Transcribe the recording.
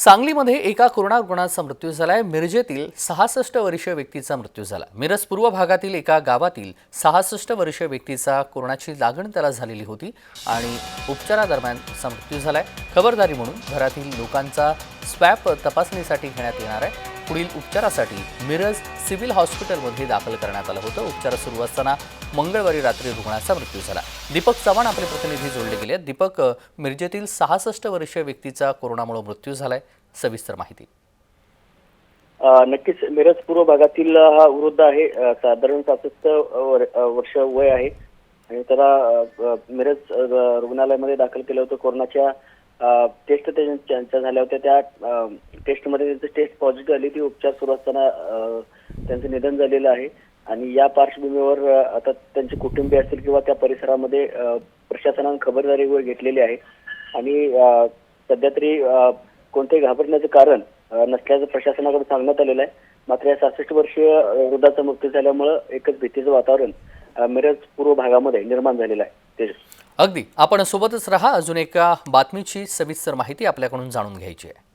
सांगलीमध्ये एका कोरोना रुग्णाचा मृत्यू झालाय. मिरजेतील सहासष्ट वर्षीय व्यक्तीचा मृत्यू झाला. मिरज पूर्व भागातील एका गावातील सहासष्ट वर्षीय व्यक्तीचा कोरोनाची लागण त्याला झालेली होती आणि उपचारादरम्यान मृत्यू मृत्यू झालाय. खबरदारी म्हणून घरातील लोकांचा स्वॅप तपासणीसाठी घेण्यात येणार आहे. पुढील उपचारासाठी मिरज सिव्हिल हॉस्पिटलमध्ये दाखल करण्यात आलं होतं. उपचार सुरू असताना मंगळवारी रात्री रुग्णाचा मृत्यू झाला. दीपक चव्हाण आपले प्रतिनिधी जोडले गेले दीपक मिरजेतील सहासष्ट वर्षीय व्यक्तीचा कोरोनामुळे मृत्यू झालाय. सविस्तर माहिती. नक्कीच मिरज पूर्व भागातील हा वृद्ध आहे. साधारण सहासष्ट वर्ष वय आहे. आणि त्याला मिरज रुग्णालयामध्ये दाखल केलं होतं कोरोनाच्या टेस्ट त्यांच्या झाल्या होत्या. त्या टेस्टमध्ये त्यांची टेस्ट पॉझिटिव्ह आली. ती उपचार सुरू असताना त्यांचं निधन झालेलं आहे. आणि या पार्श्वभूमीवर आता त्यांचे कुटुंबीय असतील किंवा त्या परिसरामध्ये अ, प्रशासनानं खबरदारी वर घेतलेली आहे. आणि सध्या तरी कोणतेही घाबरण्याचं कारण नसल्याचं प्रशासनाकडे सांगण्यात आलेलं आहे. मात्र या सहासष्ट वर्षीय वृद्धाचा मृत्यू झाल्यामुळं एकच भीतीचं वातावरण मिरज पूर्व भागामध्ये निर्माण झालेलं आहे. तेजस. अगदी. आपण सोबतच रहा. अजून एका बातमीची सविस्तर माहिती आपल्याकडून जाणून घ्यायची आहे.